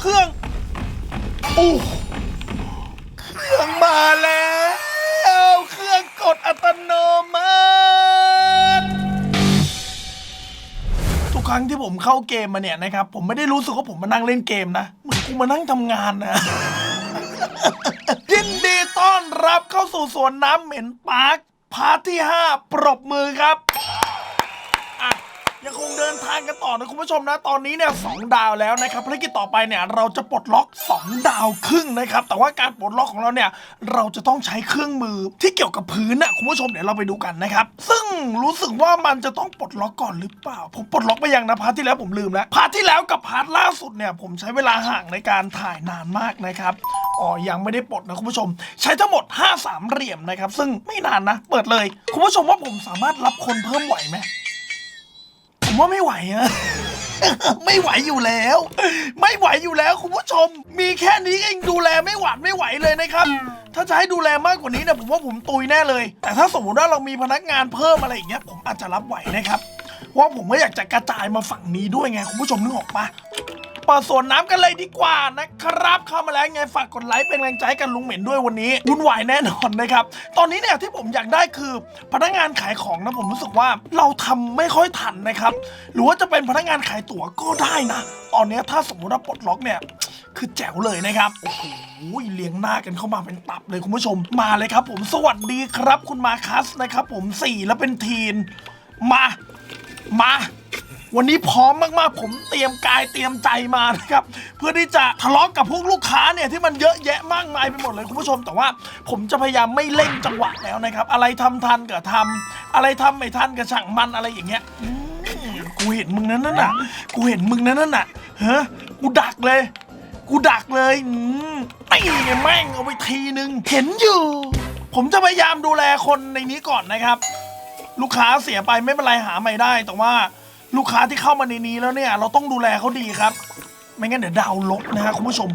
เครื่องโอ้เครื่องมาแล้ว เครื่องกดอัตโนมัติ ทุกครั้งที่ผมเข้าเกมมาเนี่ยนะครับ ผมไม่ได้รู้สึกว่าผมมานั่งเล่นเกมนะ เหมือนกูมานั่งทำงานนะยินดีต้อนรับเข้าสู่สวนน้ำเหม็นปาร์คพาร์ทที่ 5 ปรบมือครับ ยังคงเดินทางกันต่อนะคุณผู้ชมนะ ตอนนี้เนี่ยสองดาวแล้วนะครับภารกิจต่อไปเนี่ยเราจะปลดล็อก 2 ดาวครึ่งนะครับ แต่ว่าการปลดล็อกของเราเนี่ยเราจะต้องใช้เครื่องมือที่เกี่ยวกับพื้นนะคุณผู้ชมเดี๋ยวเราไปดูกันนะครับ ซึ่งรู้สึกว่ามันจะต้องปลดล็อกก่อนหรือเปล่า ผมปลดล็อกไปยังนะพาร์ทที่แล้วผมลืมแล้วพาร์ทที่แล้วกับพาร์ทล่าสุดเนี่ยผมใช้เวลาห่างในการถ่ายนานมากนะครับอ๋อยังไม่ได้ปลดนะคุณผู้ชม ใช้ทั้งหมด 5 สามเหลี่ยมนะครับ ซึ่งไม่นานนะ เปิดเลย คุณผู้ชมว่าผมสามารถรับคนเพิ่มไหวไหม ว่าไม่ไหวอะไม่ไหวอยู่แล้ว ไม่ไหวอยู่แล้วคุณผู้ชม มีแค่นี้เองดูแลไม่หวาดไม่ไหวเลยนะครับ ถ้าจะให้ดูแลมากกว่านี้เนี่ยผมว่าผมตุยแน่เลย แต่ถ้าสมมติว่าเรามีพนักงานเพิ่มอะไรอย่างเงี้ยผมอาจจะรับไหวนะครับเพราะว่าผมก็อยากจะกระจายมาฝั่งนี้ด้วยไงคุณผู้ชมนึกออกปะ เปิดสวนน้ำกันเลยดีกว่านะครับ เข้ามาแล้วไงฝากกดไลค์เป็นแรงใจกันลุงเหม็นด้วยวันนี้วุ่นวายแน่นอนนะครับ ตอนนี้เนี่ยที่ผมอยากได้คือพนักงานขายของนะผมรู้สึกว่าเราทำไม่ค่อยทันนะครับ หรือว่าจะเป็นพนักงานขายตั๋วก็ได้นะตอนนี้ถ้าสมมติว่าปลดล็อกเนี่ยคือแจ๋วเลยนะครับโอ้โหเลี้ยงหน้ากันเข้ามาเป็นตับเลยคุณผู้ชมมาเลยครับ ผมสวัสดีครับ คุณมาคัสนะครับ ผมสี่แล้วเป็นทีนมา มา วันนี้พร้อมมากๆ ผมเตรียมกายเตรียมใจมานะครับ เพื่อที่จะทะเลาะกับพวกลูกค้าเนี่ยที่มันเยอะแยะมากมายไปหมดเลยคุณผู้ชม แต่ว่าผมจะพยายามไม่เร่งจังหวะแล้วนะครับ อะไรทำทันก็ทำอะไรทำไม่ทันก็ช่างมันอะไรอย่างเงี้ยอืมกูเห็นมึงนั้นน่ะ กูเห็นมึงนั้นน่ะเฮ้กูดักเลย กูดักเลยอืมไอ้เนี่ยแม่งเอาไปทีนึงเห็นอยู่ ผมจะพยายามดูแลคนในนี้ก่อนนะครับ ลูกค้าเสียไปไม่เป็นไรหาใหม่ได้แต่ว่า ลูกค้าที่เข้ามาในนี้แล้วเนี่ย เราต้องดูแลเขาดีครับ ไม่งั้นเดี๋ยวดาวลบนะฮะคุณผู้ชม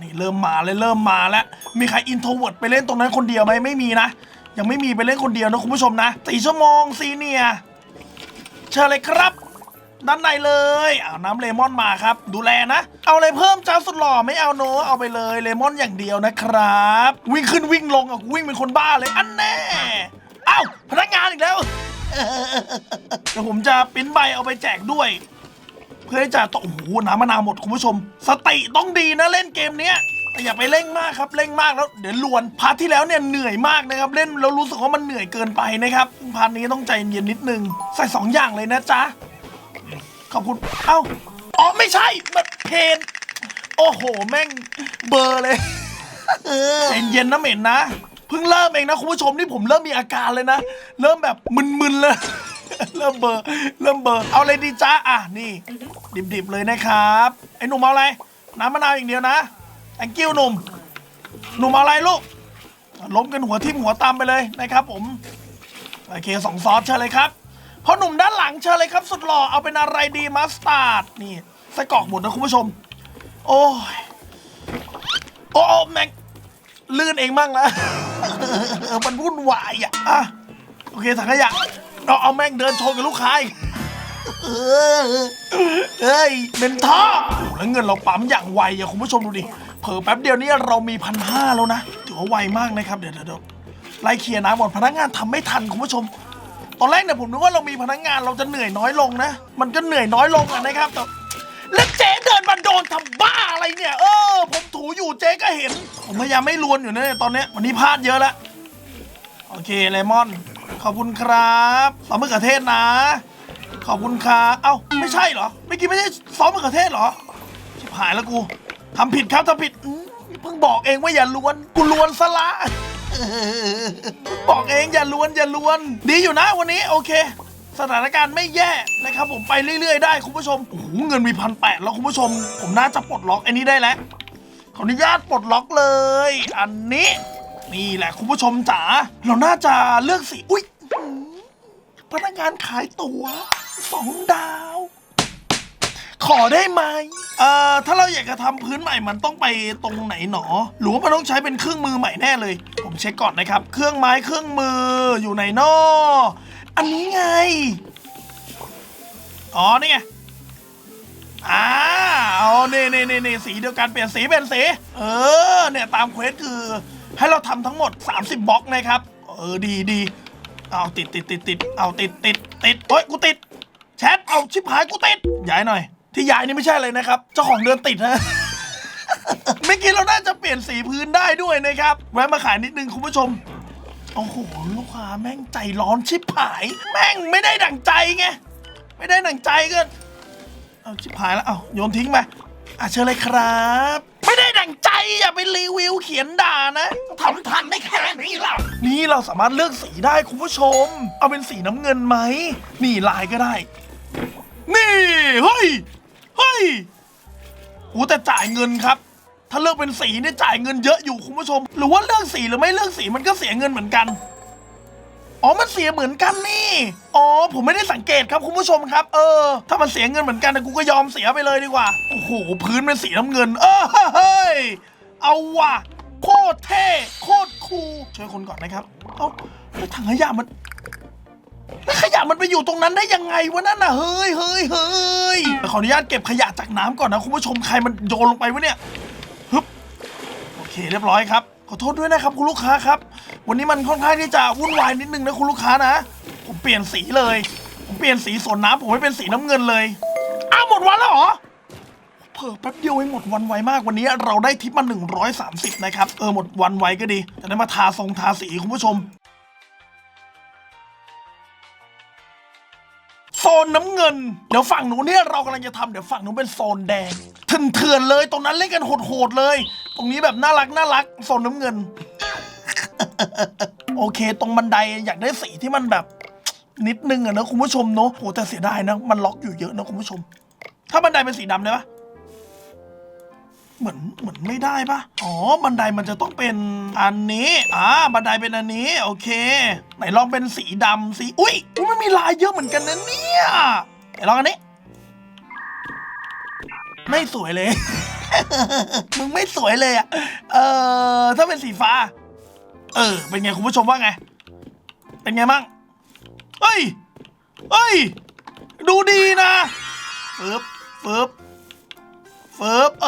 นี่เริ่มมาเลยเริ่มมาแล้ว มีใครอินโทรเวิร์ดไปเล่นตรงนั้นคนเดียวไหมไม่มีนะ ยังไม่มีไปเล่นคนเดียวนะคุณผู้ชมนะสี่ชั่วโมงซีเนียเชิญเลยครับ ด้านในเลยเอาน้ำเลมอนมาครับ ดูแลนะ เอาอะไรเพิ่มจ้าสุดหล่อไม่เอาโนอะเอาไปเลยเลมอนอย่างเดียวนะครับ วิ่งขึ้นวิ่งลงอะกูวิ่งเป็นคนบ้าเลยอันแน่เอ้าพนักงานอีกแล้ว ดี๋ยวผมจะปริ้นใบเอาไปแจกด้วย เพื่อจะต้องโอ้โหน้ำมะนาวหมดคุณผู้ชม สติต้องดีนะเล่นเกมเนี้ยแต่อย่าไปเร่งมากครับเร่งมากแล้วเดี๋ยวลวนพาร์ทที่แล้วเนี่ยเหนื่อยมากนะครับเล่นแล้วรู้สึกว่ามันเหนื่อยเกินไปนะครับพาร์ทนี้ต้องใจเย็นนิดนึงใส่สองอย่างเลยนะจ๊ะขอบคุณเอ้าอ๋อไม่ใช่มันเพนโอ้โห แม่งเบอร์เลยใจเย็นนะเหม็นนะเพิ่งเริ่มเองนะคุณผู้ชมนี่ผมเริ่มมีอาการเลยนะ เริ่มแบบมึนๆเลย เริ่มเบอร์เริ่มเบอร์เอาเลยดีจ้าอะนี่ ดิบๆเลยนะครับ ไอ้หนุ่มเอาอะไรน้ำมะนาวอย่างเดียวนะ thank you หนุ่มหนุ่มเอาอะไรลูกล้มกันหัวทิ่มหัวตามไปเลยนะครับ ผมโอเคสองซอสเชิญเลยครับพ่อหนุ่มด้านหลังเชิญเลยครับ สุดหล่อเอาเป็นอะไรดีมัสตาร์ดนี่ไส้กรอกหมดนะคุณผู้ชม โอ้ยโอ้โอ้แม็กลื่นเองมั่งละมันวุ่นวายอะอะโอเคถังขยะ เราเอาแม่งเดินชนกับลูกค้าอีกเออเฮ้ยเป็นท่อโอ้โหแล้วเงินเราปั๊มอย่างไวอะคุณผู้ชมดูดิ เผลอแป๊บเดียวนี่เรามีพันห้าแล้วนะ ถือว่าไวมากนะครับ เดี๋ยวเดี๋ยวเดี๋ยวไล่เคลียร์นะหมดพนักงานทำไม่ทันคุณผู้ชม ตอนแรกเนี่ยผมนึกว่าเรามีพนักงานเราจะเหนื่อยน้อยลงนะ มันก็เหนื่อยน้อยลงอะนะครับแต่แล้วเจ๊เดินมาโดนทำบ้าอะไรเนี่ย เออ ผมถูอยู่เจ๊ก็เห็น ผมพยายามไม่ลวนอยู่นะเนี่ยตอนเนี้ยวันนี้พลาดเยอะแล้วโอเคเลมอน ขอบคุณครับซอสมะเขือเทศนะ ขอบคุณครับเอ้าไม่ใช่เหรอเมื่อกี้ไม่ใช่ซอสมะเขือเทศเหรอชิบหายแล้วกูทำผิดครับทำผิดอืมเพิ่งบอกเองว่าอย่าล้วนกูล้วนซะละ บอกเองอย่าล้วนอย่าล้วน ดีอยู่นะวันนี้โอเค สถานการณ์ไม่แย่นะครับผมไปเรื่อยๆได้คุณผู้ชมโอ้โหเงินมีพันแปดแล้วคุณผู้ชม ผมน่าจะปลดล็อกอันนี้ได้แล้วขออนุญาตปลดล็อกเลย อันนี้ นี่แหละคุณผู้ชมจ๋าเราน่าจะเลือกสีอุ้ย พนักงานขายตั๋วสองดาว ขอได้ไหมเอ่อถ้าเราอยากจะทำพื้นใหม่มันต้องไปตรงไหนหนอ หรือว่ามันต้องใช้เป็นเครื่องมือใหม่แน่เลย ผมเช็คก่อนนะครับ เครื่องไม้เครื่องมืออยู่ไหนนออันนี้ไง อ๋อนี่ไงอ่าเอานี่นี่นี่นี่สีเดียวกันเปลี่ยนสีเป็นสี เออ เนี่ยตามเควสคือ ให้เราทำทั้งหมด 30บล็อกนะครับ เออดีดี เอาติดติดติดติดเอาติดติดติดโอ้ยกูติด แชทเอาชิบหายกูติดย้ายหน่อย ที่ย้ายนี่ไม่ใช่เลยนะครับ เจ้าของเดินติดนะเมื่อกี้เราน่าจะเปลี่ยนสีพื้นได้ด้วยนะครับแวะมาขายนิดนึงคุณผู้ชมโอ้โหลูกค้าแม่งใจร้อนชิบหาย แม่งไม่ได้ดั่งใจไงไม่ได้ดั่งใจก็เอาชิบหายแล้วเอาโยนทิ้งไปอะเชิญเลยครับ ไม่ได้ดั่งใจอย่าไปรีวิวเขียนด่านะทำทันไม่แค่นี้หรอกนี่เราสามารถเลือกสีได้คุณผู้ชม เอาเป็นสีน้ำเงินไหม นี่ลายก็ได้ นี่เฮ้ยเฮ้ยโอ้แต่จ่ายเงินครับ ถ้าเลือกเป็นสีเนี่ยจ่ายเงินเยอะอยู่คุณผู้ชม หรือว่าเลือกสีหรือไม่เลือกสีมันก็เสียเงินเหมือนกัน อ๋อ มันเสียเหมือนกันนี่ อ๋อ ผมไม่ได้สังเกตครับคุณผู้ชมครับ เออ ถ้ามันเสียเงินเหมือนกันนะกูก็ยอมเสียไปเลยดีกว่า โอ้โห พื้นเป็นสีน้ำเงิน เออเฮ้ย เอาว่ะ โคตรเท่ โคตรคูลช่วยคนก่อนนะครับ เอาแล้วถังขยะมันแล้วขยะมันไปอยู่ตรงนั้นได้ยังไงวะนั่นน่ะ เฮ้ยเฮ้ยเฮ้ยขออนุญาตเก็บขยะจากน้ำก่อนนะคุณผู้ชม ใครมันโยนลงไปวะเนี่ย ฮึบ โอเคเรียบร้อยครับ ขอโทษด้วยนะครับคุณลูกค้าครับ วันนี้มันค่อนข้างที่จะวุ่นวายนิดนึงนะคุณลูกค้านะ ผมเปลี่ยนสีเลย ผมเปลี่ยนสีสวนน้ำผมให้เป็นสีน้ำเงินเลย อ้าวหมดวันแล้วเหรอเพิ่แป๊บเดียวเองหมดวันไวมากวันนี้เราได้ทิปมา 130 นะครับ เออหมดวันไวก็ดีจะได้มาทาทรงทาสีคุณผู้ชมโซนน้ำเงิน เดี๋ยวฝั่งหนูเนี่ยเรากำลังจะทำเดี๋ยวฝั่งหนูเป็นโซนแดงเถื่อนๆเลย ตรงนั้นเล่นกันโหดๆเลย ตรงนี้แบบน่ารักน่ารักโซนน้ำเงิน โอเค ตรงบันไดอยากได้สีที่มันแบบนิดนึงอะนะคุณผู้ชมเนอะโหแต่เสียดายนะ มันล็อกอยู่เยอะนะคุณผู้ชม ถ้าบันไดเป็นสีดำได้ปะเหมือนเหมือนไม่ได้ปะอ๋อ บันไดมันจะต้องเป็นอันนี้ อ่า บันไดเป็นอันนี้ โอเค ไหนลองเป็นสีดำสีอุ้ยอุ๊ยมันมีลายเยอะเหมือนกันนะเนี่ยไหนลองอันนี้ ไม่สวยเลย มึงไม่สวยเลยอะเออถ้าเป็นสีฟ้า เออ เป็นไงคุณผู้ชมว่าไง เป็นไงบ้างเฮ้ยเฮ้ย ดูดีนะเฟิบเฟิบเฟิบเอ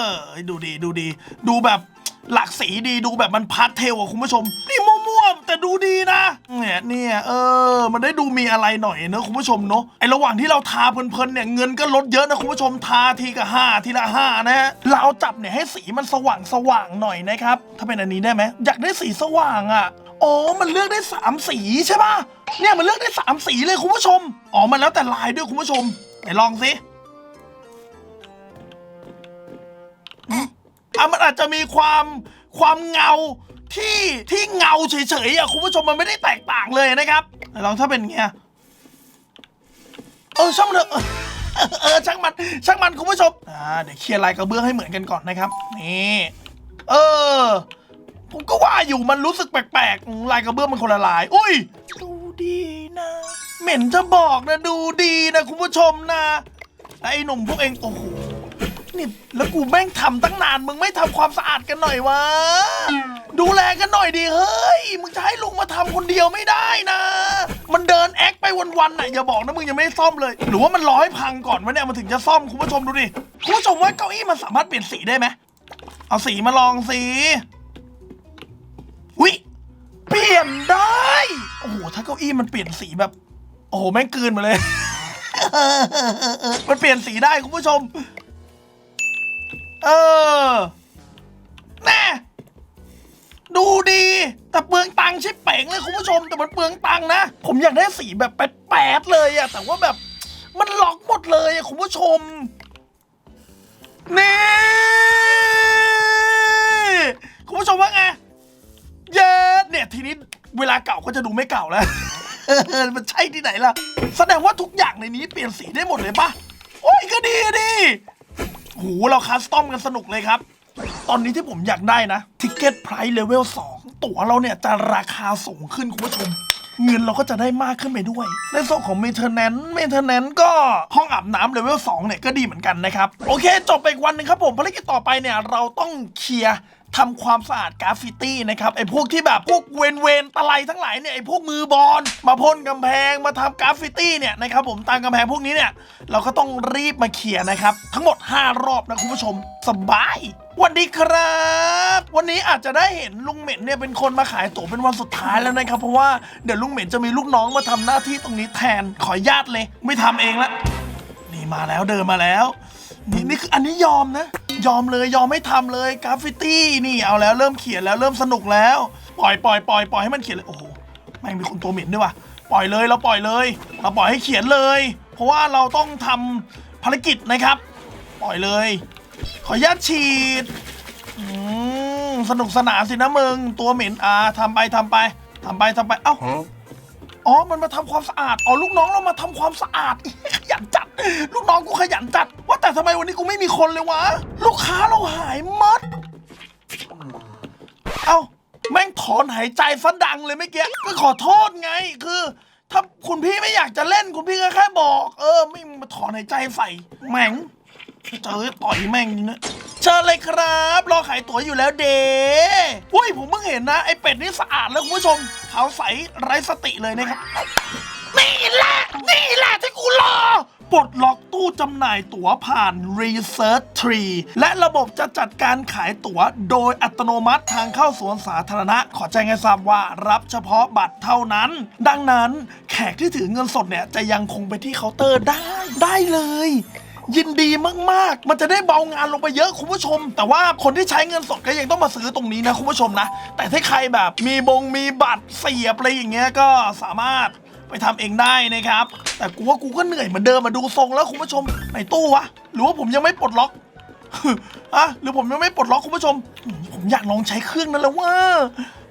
อดูดีดูดี ดูแบบ หลากสีดีดูแบบมันพาสเทลอะคุณผู้ชม นี่มั่วๆแต่ดูดีนะ เนี่ยเนี่ยเออ มันได้ดูมีอะไรหน่อยเนอะคุณผู้ชมเนอะไอระหว่างที่เราทาเพลินๆเนี่ยเงินก็ลดเยอะนะคุณผู้ชมทาทีกับห้าทีละห้านะฮะเราจับเนี่ยให้สีมันสว่างสว่างหน่อยนะครับถ้าเป็นอันนี้ได้ไหมอยากได้สีสว่างอะอ๋อ มันเลือกได้สามสีใช่ป่ะ เนี่ยมันเลือกได้สามสีเลยคุณผู้ชม อ๋อ มันแล้วแต่ลายด้วยคุณผู้ชม ไหนลองสิ อะมันอาจจะมีความความเงาที่ที่เงาเฉยๆอะคุณผู้ชมมันไม่ได้แตกต่างเลยนะครับลองถ้าเป็นเงี้ยเออช่างมันเถอะเออเออช่างมันช่างมันคุณผู้ชมอ่าเดี๋ยวเคลียร์ลายกระเบื้องให้เหมือนกันก่อนนะครับนี่เออผมก็ว่าอยู่มันรู้สึกแปลกๆลายกระเบื้องมันคนละลาย อุ้ย ดูดีนะ เหม็นจะบอกนะดูดีนะคุณผู้ชมนะไอ้หนุ่มพวกเองโอ้โห นี่แล้วกูแม่งทำตั้งนานมึงไม่ทำความสะอาดกันหน่อยวะ ดูแลกันหน่อยดิเฮ้ย มึงจะให้ลุงมาทำคนเดียวไม่ได้นะ มันเดินแอคไปวันๆน่ะอย่าบอกนะมึงยังไม่ได้ซ่อมเลย หรือว่ามันรอให้พังก่อนวะเนี่ยมันถึงจะซ่อมคุณผู้ชมดูดิคุณผู้ชมว่าเก้าอี้มันสามารถเปลี่ยนสีได้ไหมเอาสีมาลองสีวิเปลี่ยนได้โอ้โหถ้าเก้าอี้มันเปลี่ยนสีแบบ โอ้โหแม่งกลืนมาเลย มันเปลี่ยนสีได้คุณผู้ชม เออ แน่ ดูดี แต่เปลืองตังค์ใช่เป๋งเลยคุณผู้ชม แต่มันเปลืองตังค์นะ ผมอยากได้สีแบบแปดๆเลยอะแต่ว่าแบบมันล็อกหมดเลยอะคุณผู้ชม นี่ คุณผู้ชมว่าไง เย้เนี่ยทีนี้เวลาเก่าก็จะดูไม่เก่าแล้ว มันใช่ที่ไหนล่ะ แสดงว่าทุกอย่างในนี้เปลี่ยนสีได้หมดเลยปะโอ้ยก็ดีดิ โหเราคัสตอมกันสนุกเลยครับ ตอนนี้ที่ผมอยากได้นะทิกเก็ตไพรส์เลเวล2ตั๋วเราเนี่ยจะราคาสูงขึ้นคุณผู้ชม เงินเราก็จะได้มากขึ้นไปด้วย ในส่วนของเมเทนแนนเมเทนแนนก็ห้องอาบน้ำเลเวล2เนี่ยก็ดีเหมือนกันนะครับ โอเค จบไปอีกวันหนึงครับผมภารกิจต่อไปเนี่ยเราต้องเคลียร์ ทำความสะอาดกราฟฟิตี้นะครับไอ้พวกที่แบบพวกเวนเวนตะไลทั้งหลายเนี่ยไอ้พวกมือบอลมาพ่นกำแพงมาทำกราฟฟิตี้เนี่ยนะครับผมตามกำแพงพวกนี้เนี่ยเราก็ต้องรีบมาเขี่ยนะครับ ทั้งหมด 5 รอบนะคุณผู้ชมสบายวัสดีครับ วันนี้อาจจะได้เห็นลุงเหม็นเนี่ยเป็นคนมาขายตั๋วเป็นวันสุดท้ายแล้วนะครับ เพราะว่าเดี๋ยวลุงเหม็นจะมีลูกน้องมาทำหน้าที่ตรงนี้แทนขอญาตเลย ไม่ทำเองละนี่มาแล้วเดินมาแล้ว นี่นี่คืออันนี้ยอมนะ ยอมเลยยอมไม่ทำเลยกราฟฟิตี้นี่เอาแล้วเริ่มเขียนแล้วเริ่มสนุกแล้ว ปล่อยปล่อยปล่อยปล่อยให้มันเขียนเลยโอ้โหแม่งมีคนตัวเหม็นด้วยว่ะปล่อยเลยเราปล่อยเลย เราปล่อยให้เขียนเลย เพราะว่าเราต้องทำภารกิจนะครับ ปล่อยเลย ขออนุญาตฉีดอืมสนุกสนานสินะมึงตัวเหม็นอ่าทำไปทำไปทำไปทำไปเอ้าอ๋อ มันมาทำความสะอาด อ๋อ ลูกน้องเรามาทำความสะอาดขยันจัด ลูกน้องกูขยันจัด ว่าแต่ทำไมวันนี้กูไม่มีคนเลยวะ ลูกค้าเราหายหมดเอ้า แม่งถอนหายใจฟันดังเลยเมื่อกี้ก็ขอโทษไงคือ ถ้าคุณพี่ไม่อยากจะเล่นคุณพี่ก็แค่บอก เออ ไม่มาถอนหายใจใส่แม่งเจอต่อยแม่งนี่นะเชิญเลยครับ รอขายตั๋วอยู่แล้วเดอุ้ยผมเพิ่งเห็นนะ ไอเป็ดนี่สะอาดแล้วคุณผู้ชมขาวใสไร้สติเลยนะครับ นี่แหละ นี่แหละที่กูรอ ปลดล็อกตู้จำหน่ายตั๋วผ่าน Research Tree และระบบจะจัดการขายตั๋วโดยอัตโนมัติทางเข้าสวนสาธารณะ ขอแจ้งให้ทราบว่ารับเฉพาะบัตรเท่านั้น ดังนั้นแขกที่ถือเงินสดเนี่ยจะยังคงไปที่เคาน์เตอร์ได้ได้เลยยินดีมาก ๆ มันจะได้เบางานลงไปเยอะคุณผู้ชม แต่ว่าคนที่ใช้เงินสดก็ยังต้องมาซื้อตรงนี้นะคุณผู้ชมนะ แต่ถ้าใครแบบมีบงมีบัตรเสียบอะไรอย่างเงี้ยก็สามารถ ไปทำเองได้นะครับ แต่กูว่ากูก็เหนื่อยเหมือนเดิมมาดูทรงแล้วคุณผู้ชมในตู้วะหรือว่าผมยังไม่ปลดล็อกอะหรือผมยังไม่ปลดล็อกคุณผู้ชม ผมอยากลองใช้เครื่องนั้นแล้วว่า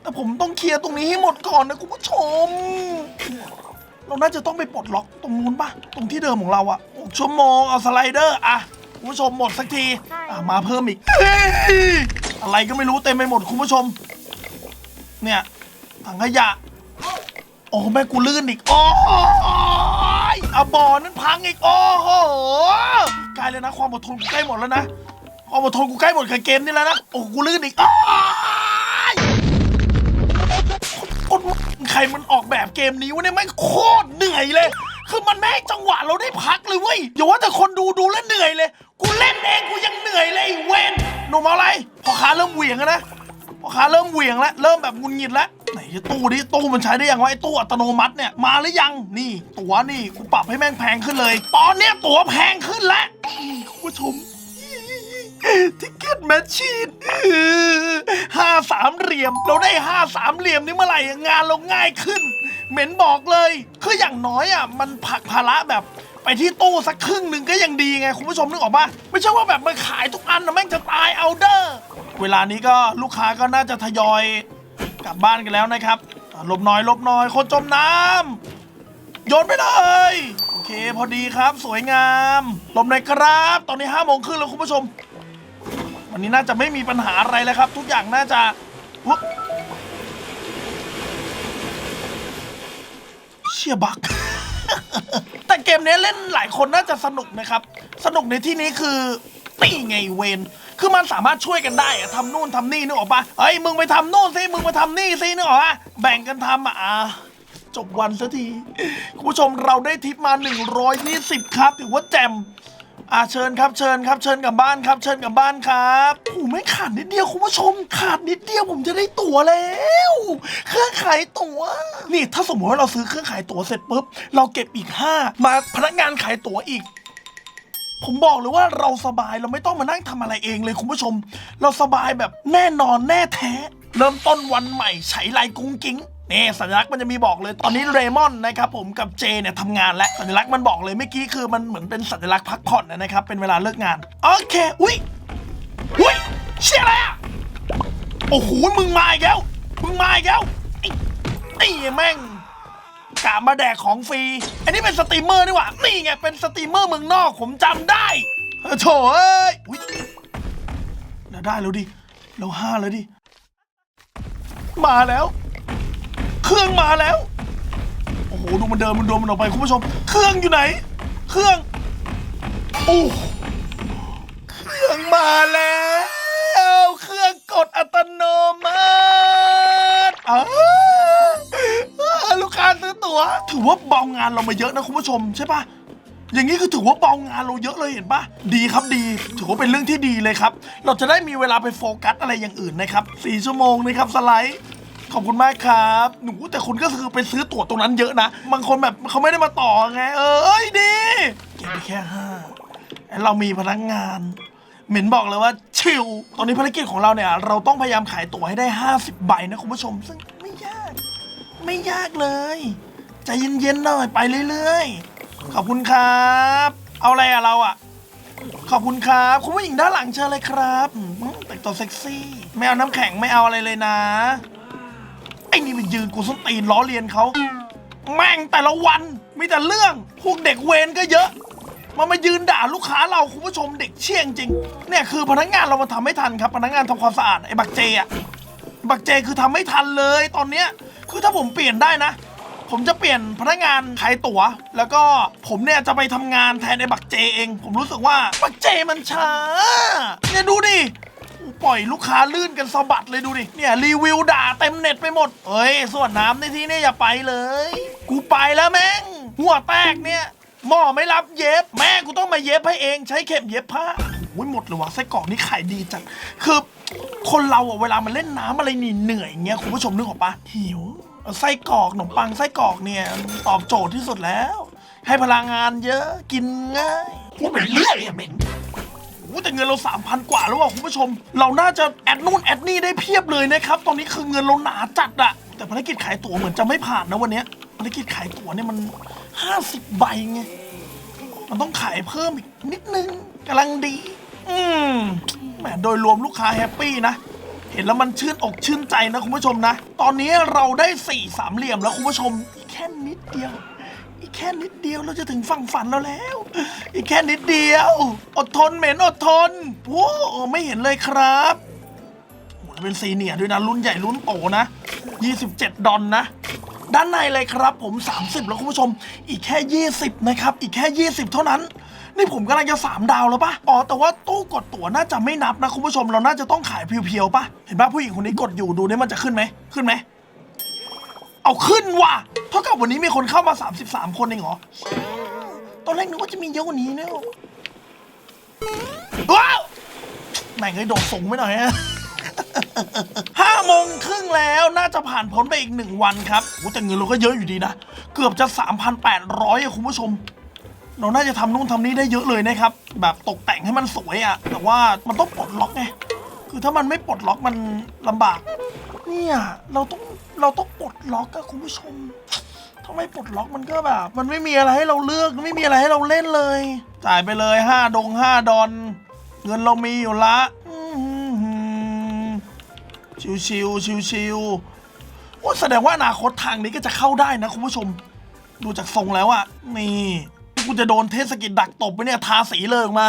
แต่ผมต้องเคลียร์ตรงนี้ให้หมดก่อนนะคุณผู้ชม เราน่าจะต้องไปปลดล็อกตรงนู้นปะตรงที่เดิมของเราอะหกชั่วโมงเอาสไลเดอร์อะคุณผู้ชมหมดสักทีอะมาเพิ่มอีกเฮ้ยอะไรก็ไม่รู้เต็มไปหมดคุณผู้ชม เนี่ยถังขยะ โอ้แม่กูลื่นอีก โอ้ยอะบอนั้นพังอีก โอ้โหกล้แล้วนะความอดทนกูใกล้หมดแล้วนะความอดทนกูใกล้หมดกับเกมนี่แล้วนะ โอ้กูลื่นอีกอ้ยคนใครมันออกแบบเกมนี้วะเนี่ยไม่งโคตรเหนื่อยเลย คือมันแม่จังหวะเราได้พักเลยเว้ยอย่าว่าแต่คนดูดูแล้วเหนื่อยเลย กูเล่นเองกูยังเหนื่อยเลยเวนหนุ่มอาอะไรพอขาเริ่มเหวี่ยงแล้วนะพ่อค้าเริ่มเหวี่ยงแล้วเริ่มแบบงุนงิดแล้ว ไหนจะตู้นี้ตู้มันใช้ได้ยังวะไอ้ตู้อัตโนมัติเนี่ยมาหรือยังนี่ตั๋วนี่กูปรับให้แม่งแพงขึ้นเลย ตอนเนี้ยตั๋วแพงขึ้นแล้วนี่คุณผู้ชมทิกเก็ตแมชชีนห้าสามเหลี่ยม เราได้ห้าสามเหลี่ยมนี่เมื่อไหร่งานเราง่ายขึ้น เหม็นบอกเลย คืออย่างน้อยอะ มันผลักภาระแบบไปที่ตู้สักครึ่งหนึ่งก็ยังดีไง คุณผู้ชมนึกออกปะไม่ใช่ว่าแบบมาขายทุกอันนะแม่งจะตายเอาเด้อเวลานี้ก็ลูกค้าก็น่าจะทยอย กลับบ้านกันแล้วนะครับหลบหน่อยหลบหน่อย คนจมน้ำโยนไปเลยโอเคพอดีครับสวยงามหลบหน่อยครับ ตอนนี้ห้าโมงครึ่งแล้วคุณผู้ชม วันนี้น่าจะไม่มีปัญหาอะไรแล้วครับ ทุกอย่างน่าจะอุ๊ยเชี่ยบักแต่เกมนี้เล่นหลายคนน่าจะสนุกนะครับ สนุกในที่นี้คือนี่ไงเวน คือมันสามารถช่วยกันได้อะทำนู่นทำนี่นึกออกปะเฮ้ยมึงไปทำนู่นสิมึงมาทำนี่สินึกออกปะแบ่งกันทำอะอะจบวันสักทีคุณผู้ชมเราได้ทิปมา 120 ครับถือว่าแจ่มอะเชิญครับเชิญครับเชิญกลับบ้านครับ เชิญกลับบ้านครับโอ้ไม่ขาดนิดเดียวคุณผู้ชม ขาดนิดเดียวผมจะได้ตั๋วแล้ว เครื่องขายตั๋ว นี่ถ้าสมมติว่าเราซื้อเครื่องขายตั๋วเสร็จปุ๊บเราเก็บอีก 5 มาพนักงานขายตั๋วอีก ผมบอกเลยว่าเราสบายเราไม่ต้องมานั่งทำอะไรเองเลยคุณผู้ชม เราสบายแบบแน่นอนแน่แท้ เริ่มต้นวันใหม่ใช้ลายกุ้งกิ้งนี่สัญลักษณ์มันจะมีบอกเลยตอนนี้เรมอนนะครับผมกับเจเนี่ยทำงานและสัญลักษณ์มันบอกเลยเมื่อกี้คือมันเหมือนเป็นสัญลักษณ์พักผ่อนนะครับเป็นเวลาเลิกงานโอเคอุ้ยอุ้ยเชี่ยอะไรอะโอ้โหมึงมาอีกแล้วมึงมาอีกแล้วไอ้ไอ้แม่ง กะมาแดกของฟรี อันนี้เป็นสตรีมเมอร์นี่หว่า นี่ไงเป็นสตรีมเมอร์เมืองนอกผมจำได้เออโถเอ้ยอุ๊ยเราได้แล้วดิ เราห้าแล้วดิ มาแล้ว เครื่องมาแล้ว โอ้โห ดูมันเดินมันโดนมันออกไปคุณผู้ชม เครื่องอยู่ไหน เครื่อง โอ้เครื่องมาแล้วื่องกดอัตโนมัติลูกค้าซื้อตั๋ว ถือว่าเบางานเรามาเยอะนะคุณผู้ชมใช่ปะอย่างนี้คือถือว่าเบางานเราเยอะเลยเห็นปะดีครับดี ถือว่าเป็นเรื่องที่ดีเลยครับ เราจะได้มีเวลาไปโฟกัสอะไรอย่างอื่นนะครับสี่ชั่วโมงนะครับสไลด์ขอบคุณมากครับ หนูแต่คนก็คือไปซื้อตั๋วตรงนั้นเยอะนะ บางคนแบบเขาไม่ได้มาต่อไง เออเอ้ยดีเก็บไปแค่ห้าเรามีพนักงาน หม็นบอกเลยว่าชิลตอนนี้ภารกิจของเราเนี่ย เราต้องพยายามขายตั๋วให้ได้ 50 ใบนะคุณผู้ชม ซึ่งไม่ยาก ไม่ยากเลยใจเย็นๆหน่อยไปเรื่อยๆ ขอบคุณครับ เอาอะไรอะเราอะขอบคุณครับ คุณผู้หญิงด้านหลังเชิญเลยครับแต่งตัวเซ็กซี่ ไม่เอาน้ำแข็งไม่เอาอะไรเลยนะ ไอ้นี่มันยืนกูส้นตีนล้อเลียนเขาแม่งแต่ละวันมีแต่เรื่องพวกเด็กเวรก็เยอะ มันมายืนด่าลูกค้าเราคุณผู้ชมเด็กเชี่ยงจริง เนี่ยคือพนักงานเรามาทำไม่ทันครับพนักงานทำความสะอาดไอ้บักเจอะบักเจคือทำไม่ทันเลยตอนเนี้ยคือถ้าผมเปลี่ยนได้นะ ผมจะเปลี่ยนพนักงานขายตั๋ว แล้วก็ผมเนี่ยจะไปทำงานแทนไอ้บักเจเอง ผมรู้สึกว่าบักเจมันช้าเนี่ยดูดิ ปล่อยลูกค้าลื่นกันสะบัดเลยดูดิ เนี่ยรีวิวด่าเต็มเน็ตไปหมดเอ้ยส่วนน้ำในที่เนี่ยอย่าไปเลย กูไปแล้วแม่ง หัวแตกเนี่ย หมอไม่รับเย็บ แม่กูต้องมาเย็บให้เอง ใช้เข็มเย็บผ้าโอ้ยหมดเลยว่ะไส้กรอกนี่ขายดีจังคือคนเราอะเวลามันเล่นน้ำอะไรนี่เหนื่อยอย่างเงี้ยคุณผู้ชมนึกออกปะหิวเอาไส้กรอกขนมปังไส้กรอกเนี่ยตอบโจทย์ที่สุดแล้ว ให้พลังงานเยอะกินง่ายพูดไปเรื่อยอะเหม็น โอ้แต่เงินเราสามพันกว่าแล้วอะคุณผู้ชม เราน่าจะแอดนู่นแอดนี่ได้เพียบเลยนะครับ ตอนนี้คือเงินเราหนาจัดอะแต่ภารกิจขายตั๋วเหมือนจะไม่ผ่านนะวันเนี้ยภารกิจขายตั๋วเนี่ยมัน 50ใบไง มันต้องขายเพิ่มอีกนิดนึงกำลังดี อืมแหมโดยรวมลูกค้าแฮปปี้นะ เห็นแล้วมันชื่นอกชื่นใจนะคุณผู้ชมนะ ตอนนี้เราได้สี่สามเหลี่ยมแล้วคุณผู้ชม อีกแค่นิดเดียว อีกแค่นิดเดียวเราจะถึงฝั่งฝันเราแล้ว อีกแค่นิดเดียว อดทนเหม็นอดทนโอ้ไม่เห็นเลยครับเป็นซีเนียร์ด้วยนะรุ่นใหญ่รุ่นโตนะ 27 ดอนนะ ด้านในเลยครับผม 30 แล้วคุณผู้ชม อีกแค่ 20 นะครับ อีกแค่ 20 เท่านั้น นี่ผมกำลังจะ 3 ดาวแล้วปะอ๋อ แต่ว่าตู้กดตั๋วน่าจะไม่นับนะคุณผู้ชม เราน่าจะต้องขายเพียวๆปะเห็นปะผู้หญิงคนนี้กดอยู่ดูนี่มันจะขึ้นไหม ขึ้นไหม เอาขึ้นว่ะ เท่ากับวันนี้มีคนเข้ามา 33 คนเองเหรอ ตอนแรกนึกว่าจะมีเยอะกว่านี้เนี่ยว้าวแม่งเอ้ยโดดสูงไปหน่อยฮะ ห้าโมงครึ่งแล้วน่าจะผ่านพ้นไปอีกหนึ่งวันครับโอ้แต่เงินเราก็เยอะอยู่ดีนะ เกือบจะ 3,800อะคุณผู้ชม เราน่าจะทำนู่นทำนี่ได้เยอะเลยนะครับ แบบตกแต่งให้มันสวยอะแต่ว่ามันต้องปลดล็อกไงคือถ้ามันไม่ปลดล็อกมันลำบาก เนี่ยเราต้องเราต้องปลดล็อกอะคุณผู้ชมถ้าไม่ปลดล็อกมันก็แบบ มันไม่มีอะไรให้เราเลือกไม่มีอะไรให้เราเล่นเลย จ่ายไปเลยห้าดงห้าดอน เงินเรามีอยู่ละ ชิวชิวชิวชิวๆโอ้แสดงว่าอนาคตทางนี้ก็จะเข้าได้นะคุณผู้ชม ดูจากทรงแล้วอะนี่กูจะโดนเทศกิจดักตบไปเนี่ยทาสีเลยออกมา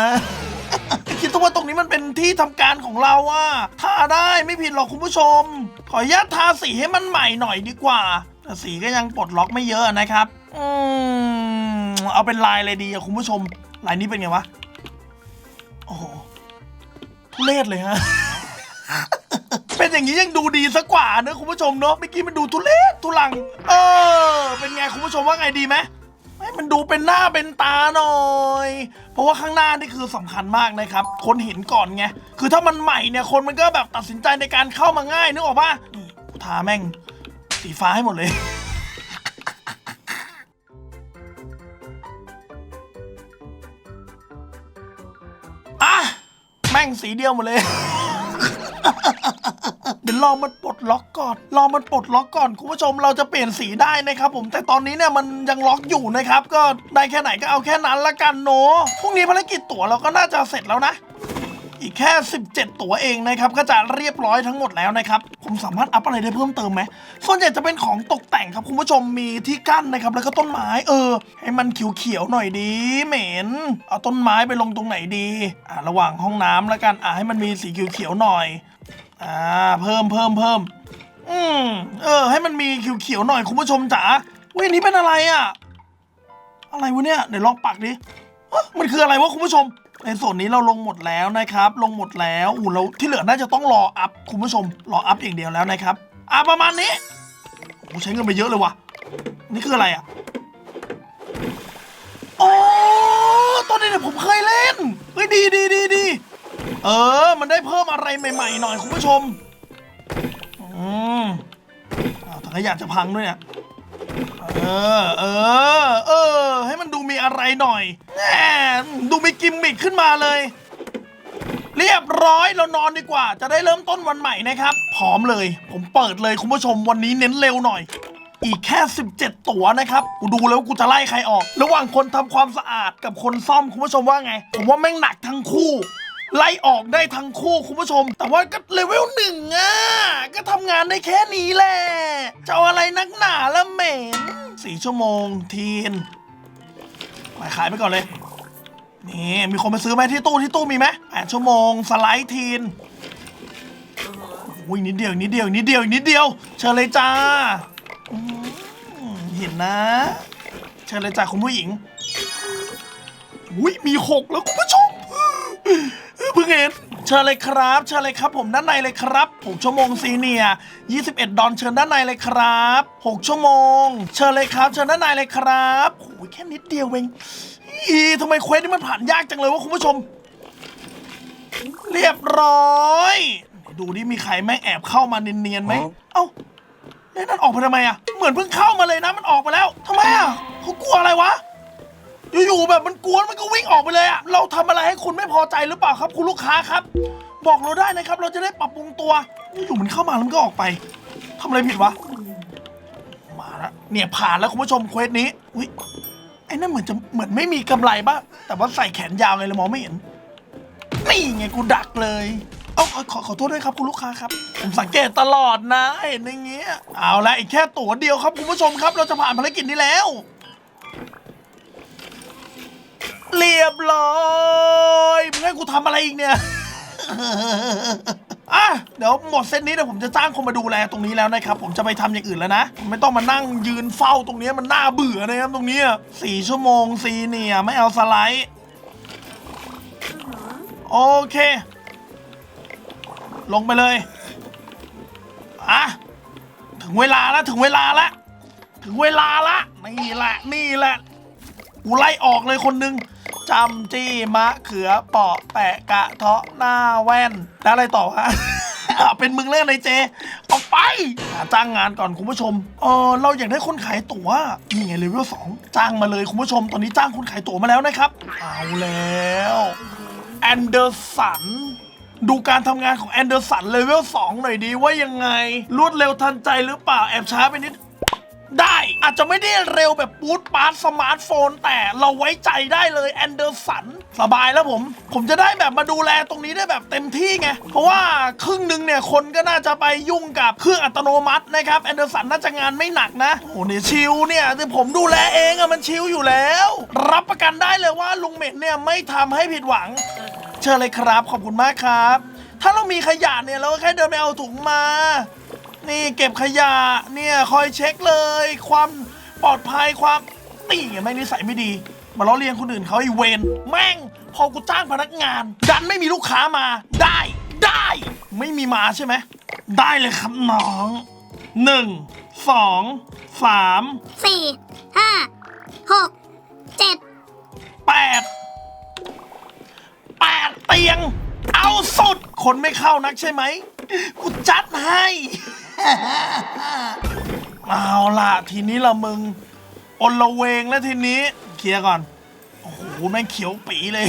คิดว่าตรงนี้มันเป็นที่ทำการของเราอะทาได้ไม่ผิดหรอกคุณผู้ชม ขออนุญาตทาสีให้มันใหม่หน่อยดีกว่าแต่สีก็ยังปลดล็อกไม่เยอะนะครับ อืมเอาเป็นลายเลยดีอะคุณผู้ชมลายนี้เป็นไงวะโอ้โหเรศเลยฮะ เป็นอย่างนี้ยังดูดีสักกว่าเนอะคุณผู้ชมเนอะเมื่อกี้มันดูทุเรศทุลัง เออ เป็นไงคุณผู้ชมว่าไงดีไหมให้มันดูเป็นหน้าเป็นตาหน่อย เพราะว่าข้างหน้านี่คือสำคัญมากนะครับ คนเห็นก่อนไง คือถ้ามันใหม่เนี่ยคนมันก็แบบตัดสินใจในการเข้ามาง่ายนึกออกปะนี่กูทาแม่ง สีฟ้าให้หมดเลยอะแม่งสีเดียวหมดเลย ดี๋ยวรอมันปลดล็อกก่อน รอมันปลดล็อกก่อนคุณผู้ชมเราจะเปลี่ยนสีได้นะครับผมแต่ตอนนี้เนี่ยมันยังล็อกอยู่นะครับ ก็ได้แค่ไหนก็เอาแค่นั้นละกันเนอะพรุ่งนี้ภารกิจตั๋วเราก็น่าจะเสร็จแล้วนะอีกแค่ 17 ตั๋วเองนะครับ ก็จะเรียบร้อยทั้งหมดแล้วนะครับ ผมสามารถอัพอะไรได้เพิ่มเติมไหม ส่วนใหญ่จะเป็นของตกแต่งครับ คุณผู้ชมมีที่กั้นนะครับ แล้วก็ต้นไม้เออ ให้มันเขียวๆหน่อยดีเหม็นเอาต้นไม้ไปลงตรงไหนดี อ่าระหว่างห้องน้ำแล้วกันอ่าให้มันมีสีเขียวๆหน่อย อ่าเพิ่มเพิ่มเพิ่มอืมเออ ให้มันมีเขียวๆหน่อยคุณผู้ชมจ๋าเว้ยนี้เป็นอะไรอะ อะไรวะเนี่ยเดี๋ยวลองปักดิมันคืออะไรวะคุณผู้ชม ในส่วนนี้เราลงหมดแล้วนะครับ ลงหมดแล้วอู้เราที่เหลือน่าจะต้องรออัพคุณผู้ชม รออัพอย่างเดียวแล้วนะครับอะประมาณนี้ผมใช้เงินไปเยอะเลยว่ะนี่คืออะไรอะโอ้ตอนนี้เนี่ยผมเคยเล่นเฮ้ยดีดีดีดี เออ มันได้เพิ่มอะไรใหม่ๆหน่อยคุณผู้ชม อืมอ้าวถังขยะจะพังด้วยเนี่ย เออ เออ เออ ให้มันดูมีอะไรหน่อยแหมดูมีกิมมิคขึ้นมาเลย เรียบร้อยเรานอนดีกว่า จะได้เริ่มต้นวันใหม่นะครับ พร้อมเลย ผมเปิดเลยคุณผู้ชมวันนี้เน้นเร็วหน่อยอีกแค่ 17 ตั๋วนะครับ กูดูแล้วกูจะไล่ใครออก ระหว่างคนทำความสะอาดกับคนซ่อมคุณผู้ชมว่าไง ผมว่าแม่งหนักทั้งคู่ ไล่ออกได้ทั้งคู่คุณผู้ชม แต่ว่าก็เลเวลหนึ่งอะ ก็ทำงานได้แค่นี้แหละจะเอาอะไรนักหนาละเหม็นสี่ชั่วโมงทีนขายขายไปก่อนเลย นี่มีคนมาซื้อไหมที่ตู้ที่ตู้มีไหมแปดชั่วโมงสไลด์ทีนโอ้ยนิดเดียวนิดเดียวนิดเดียวนิดเดียว เชิญเลยจ้าเห็นนะ เชิญเลยจ้าคุณผู้หญิง อุ้ยมีหกแล้วคุณผู้ชมเพิ่งเห็นเชิญเลยครับ เชิญเลยครับ ผมด้านในเลยครับ6ชั่วโมงซีเนียร์21 ดอนเชิญด้านในเลยครับ6ชั่วโมง เชิญเลยครับ เชิญด้านในเลยครับโอ้ยแค่นิดเดียวเองอีทำไมเควสนี่มันผ่านยากจังเลยวะคุณผู้ชม เรียบร้อยไหนดูดิมีใครแม่งแอบเข้ามาเนียนๆไหมเอ้าแล้วนั่นออกไปทำไมอะเหมือนเพิ่งเข้ามาเลยนะมันออกไปแล้วทำไมอะเขากลัวอะไรวะ อยู่ๆแบบมันกลัวมันก็วิ่งออกไปเลยอะเราทำอะไรให้คุณไม่พอใจหรือเปล่าครับ คุณลูกค้าครับ บอกเราได้นะครับ เราจะได้ปรับปรุงตัวอยู่ๆมันเข้ามาแล้วมันก็ออกไปทำอะไรผิดวะมาล้วเนี่ยผ่านแล้วคุณผู้ชมเควสนี้อุ้ยไอ้นั่นเหมือนจะเหมือนไม่มีกำไรบ้างแต่ว่าใส่แขนยาวไงเลยมองไม่เห็น นี่ไงกูดักเลย เอาขอขอขอโทษด้วยครับคุณลูกค้าครับ ผมสังเกตตลอดนะเห็นอย่างเงี้ย เอาละอีกแค่ตัวเดียวครับคุณผู้ชมครับ เราจะผ่านภารกิจนี้แล้ว เรียบร้อยมึงให้กูทำอะไรอีกเนี่ยอะเดี๋ยวหมดเซตนี้เดี๋ยวผมจะจ้างคนมาดูแลตรงนี้แล้วนะครับ ผมจะไปทำอย่างอื่นแล้วนะผมไม่ต้องมานั่งยืนเฝ้าตรงนี้มันน่าเบื่อนะครับตรงเนี้ยสี่ชั่วโมงซีเนี่ยไม่เอาสไลด์โอเค ลงไปเลยอะถึงเวลาแล้วถึงเวลาแล้วถึงเวลาละนี่แหละนี่แหละกูไล่ออกเลยคนหนึ่ง จำจี้มะเขือเปาะแปะกะเทาะหน้าแว่น แล้วอะไรต่อวะเป็นมึงเล่นในเจ ออกไปหาจ้างงานก่อนคุณผู้ชม เออเราอยากได้คนขายตั๋วนี่ไงเลเวลสองจ้างมาเลยคุณผู้ชม ตอนนี้จ้างคนขายตั๋วมาแล้วนะครับ เอาแล้วแอนเดอร์สันดูการทำงานของแอนเดอร์สันเลเวล2หน่อยดีว่ายังไง รวดเร็วทันใจหรือเปล่าแอบช้าไปนิด ได้อาจจะไม่ได้เร็วแบบปูดปาร์ตสมาร์ทโฟน แต่เราไว้ใจได้เลยแอนเดอร์สันสบายแล้วผม ผมจะได้แบบมาดูแลตรงนี้ได้แบบเต็มที่ไง เพราะว่าครึ่งหนึ่งเนี่ย คนก็น่าจะไปยุ่งกับเครื่องอัตโนมัตินะครับแอนเดอร์สันน่าจะงานไม่หนักนะโอ้โหเนี่ยชิลเนี่ยแต่ผมดูแลเองอะมันชิลอยู่แล้ว รับประกันได้เลยว่าลุงเม็นเนี่ยไม่ทำให้ผิดหวัง เชิญเลยครับขอบคุณมากครับ ถ้าเรามีขยะเนี่ยเราก็แค่เดินไปเอาถุงมา นี่เก็บขยะเนี่ยคอยเช็คเลย ความปลอดภัยความนี่ไงแม่งนิสัยไม่ดี มาล้อเลียนคนอื่นเขาไอีเวนแม่ง พอกูจ้างพนักงาน ดันไม่มีลูกค้ามาได้ได้ ไม่มีมาใช่ไหมได้เลยครับน้องหนึ่งสองสามสี่ห้าหกเจ็ดแปดแปดเตียง เอาสุด คนไม่เข้านักใช่ไหมกูจัดให้ เอาล่ะ ทีนี้ละมึงอนละเวงแล้วทีนี้ เคลียร์ก่อน โอ้โหแม่งเขียวปีเลย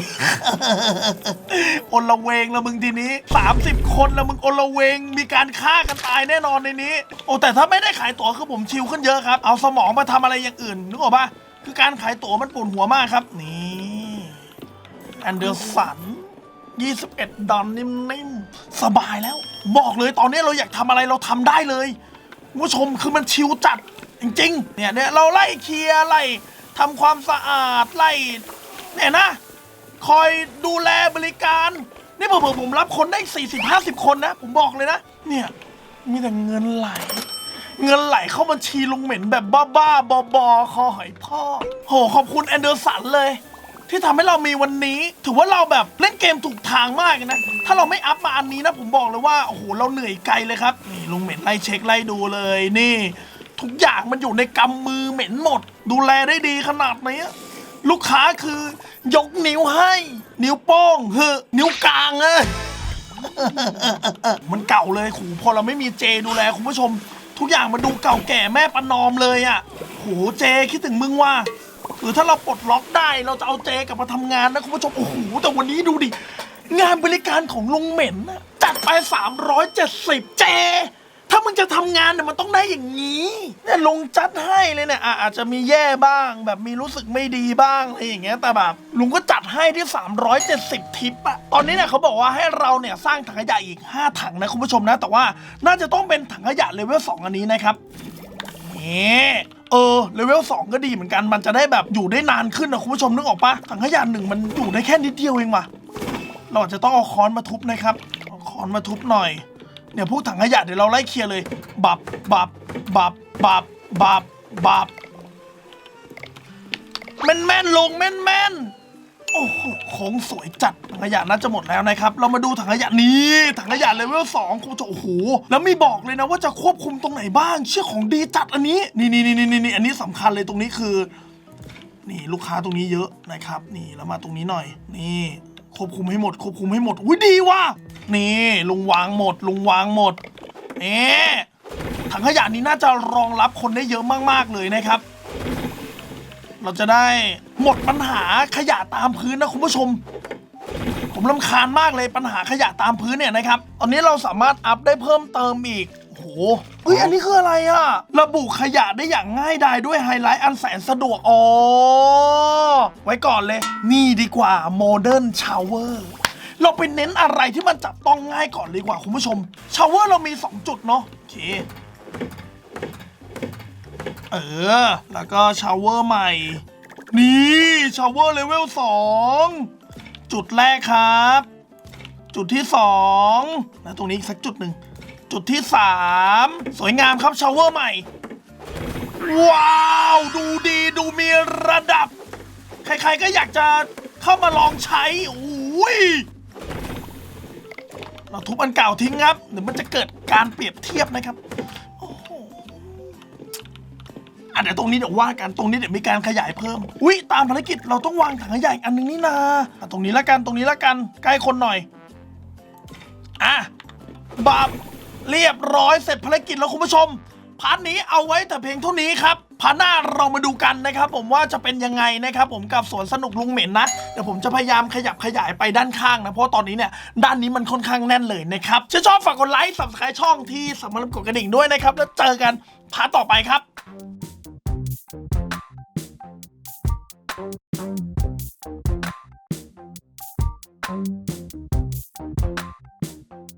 อนละเวงแล้วมึงทีนี้ 30 คนแล้วมึงอนละเวง มีการฆ่ากันตายแน่นอนในนี้ โอ้แต่ถ้าไม่ได้ขายตั๋วคือผมชิลขึ้นเยอะครับ เอาสมองมาทำอะไรอย่างอื่นนึกออกปะคือการขายตั๋วมันปวดหัวมากครับ นี่แอนเดอร์สัน 21ดอนนิ่มๆสบายแล้ว บอกเลยตอนนี้เราอยากทำอะไรเราทำได้เลยผู้ชมคือมันชิลจัดจริงๆ เนี่ยเนี่ยเราไล่เคลียร์ไล่ทำความสะอาดไล่ เนี่ยนะ คอยดูแลบริการ นี่เผื่อผมรับคนได้ 40-50 คนนะ ผมบอกเลยนะ เนี่ย มีแต่เงินไหล เงินไหลเข้าบัญชีลุงเหม็นแบบบ้าๆบอๆคอหอยพ่อโหขอบคุณแอนเดอร์สันเลย ที่ทำให้เรามีวันนี้ ถือว่าเราแบบเล่นเกมถูกทางมากนะ ถ้าเราไม่อัพมาอันนี้นะ ผมบอกเลยว่า โอ้โห เราเหนื่อยไกลเลยครับ นี่ลุงเหม็นไล่เช็คไล่ดูเลย นี่ ทุกอย่างมันอยู่ในกำมือเหม็นหมด ดูแลได้ดีขนาดนี้ ลูกค้าคือยกนิ้วให้ นิ้วโป้งเฮอนิ้วกลางเอยมันเก่าเลยโหพอเราไม่มีเจดูแลคุณผู้ชม ทุกอย่างมันดูเก่าแก่แม่ประนอมเลยอะ่ะโหเจคิดถึงมึงว่า รือถ้าเราปลดล็อกได้เราจะเอาเจกลับมาทำงานนะคุณผู้ชม โอ้โห แต่วันนี้ดูดิ งานบริการของลุงเหม็นน่ะจัดไป 370 เจ ถ้ามึงจะทำงานเนี่ยมันต้องได้อย่างนี้เนี่ยลุงจัดให้เลยเนี่ยอะอาจจะมีแย่บ้าง แบบมีรู้สึกไม่ดีบ้างอะไรอย่างเงี้ยแต่แบบลุงก็จัดให้ที่ 370 ทิปอะตอนนี้เนี่ยเขาบอกว่าให้เราเนี่ยสร้างถังขยะอีก 5 ถังนะคุณผู้ชมนะ แต่ว่าน่าจะต้องเป็นถังขยะเลเวล2อันนี้นะครับนี่ เออเลเวล2ก็ดีเหมือนกันมันจะได้แบบอยู่ได้นานขึ้นนะคุณผู้ชมนึกออกปะถังขยะหนึ่งมันอยู่ได้แค่นิดเดียวเองว่ะเราอาจจะต้องเอาค้อนมาทุบนะครับเอาค้อนมาทุบหน่อยเนี่ยพวกถังขยะเดี๋ยวเราไล่เคลียร์เลย บับบับบับบับบับบับแม่นแม่นลงแม่นแม่น โอ้โหโค้งสวยจัดถังขยะน่าจะหมดแล้วนะครับ เรามาดูถังขยะนี้ถังขยะเลเวลสองคุณจะโอ้โหแล้วมีบอกเลยนะว่าจะควบคุมตรงไหนบ้าง เชื่อของดีจัดอันนี้ นี่นี่นี่นี่นี่อันนี้สำคัญเลยตรงนี้คือ นี่ลูกค้าตรงนี้เยอะนะครับ นี่แล้วมาตรงนี้หน่อย นี่ควบคุมให้หมด ควบคุมให้หมดอุ้ยดีว่ะนี่ลุงวางหมด ลุงวางหมดนี่ถังขยะนี้น่าจะรองรับคนได้เยอะมากๆเลยนะครับ เราจะได้หมดปัญหาขยะตามพื้นนะคุณผู้ชม ผมลำคาญมากเลยปัญหาขยะตามพื้นเนี่ยนะครับ ตอนนี้เราสามารถอัพได้เพิ่มเติมอีกโอ้โหเฮ้ยอันนี้คืออะไรอะระบุขยะได้อย่างง่ายดายด้วยไฮไลท์อันแสนสะดวกอ๋อไว้ก่อนเลย นี่ดีกว่าโมเดิร์นชาวเวอร์เราไปเน้นอะไรที่มันจับต้องง่ายก่อนดีกว่าคุณผู้ชมชาวเวอร์เรามี 2 จุดเนาะโอเค เออ แล้วก็ชาวเวอร์ใหม่ นี่ชาวเวอร์เลเวลสองจุดแรกครับ จุดที่สองนะตรงนี้อีกสักจุดหนึ่ง จุดที่สามสวยงามครับชาวเวอร์ใหม่ ว้าว ดูดีดูมีระดับ ใครๆก็อยากจะเข้ามาลองใช้อุ้ยเราทุบอันเก่าทิ้งครับเดี๋ยวมันจะเกิดการเปรียบเทียบนะครับ อะเดี๋ยวตรงนี้เดี๋ยวว่ากันตรงนี้เดี๋ยวมีการขยายเพิ่ม อุ้ยตามภารกิจเราต้องวางถังขยะอีกอันหนึงนี่นาอะตรงนี้ละกันตรงนี้ละกันใกล้คนหน่อย อะบับเรียบร้อยเสร็จภารกิจแล้วคุณผู้ชมพาร์ทนี้เอาไว้แต่เพียงเท่านี้ครับพาร์ทหน้าเรามาดูกันนะครับ ผมว่าจะเป็นยังไงนะครับ ผมกับสวนสนุกลุงเหม็นนะเดี๋ยวผมจะพยายามขยับขยายไปด้านข้างนะเพราะตอนนี้เนี่ยด้านนี้มันค่อนข้างแน่นเลยนะครับถ้าชอบฝากกดไลค์สับสไครช่องที่สำคัญกดกระดิ่งด้วยนะครับแล้วเจอกันพาร์ทต่อไปครับ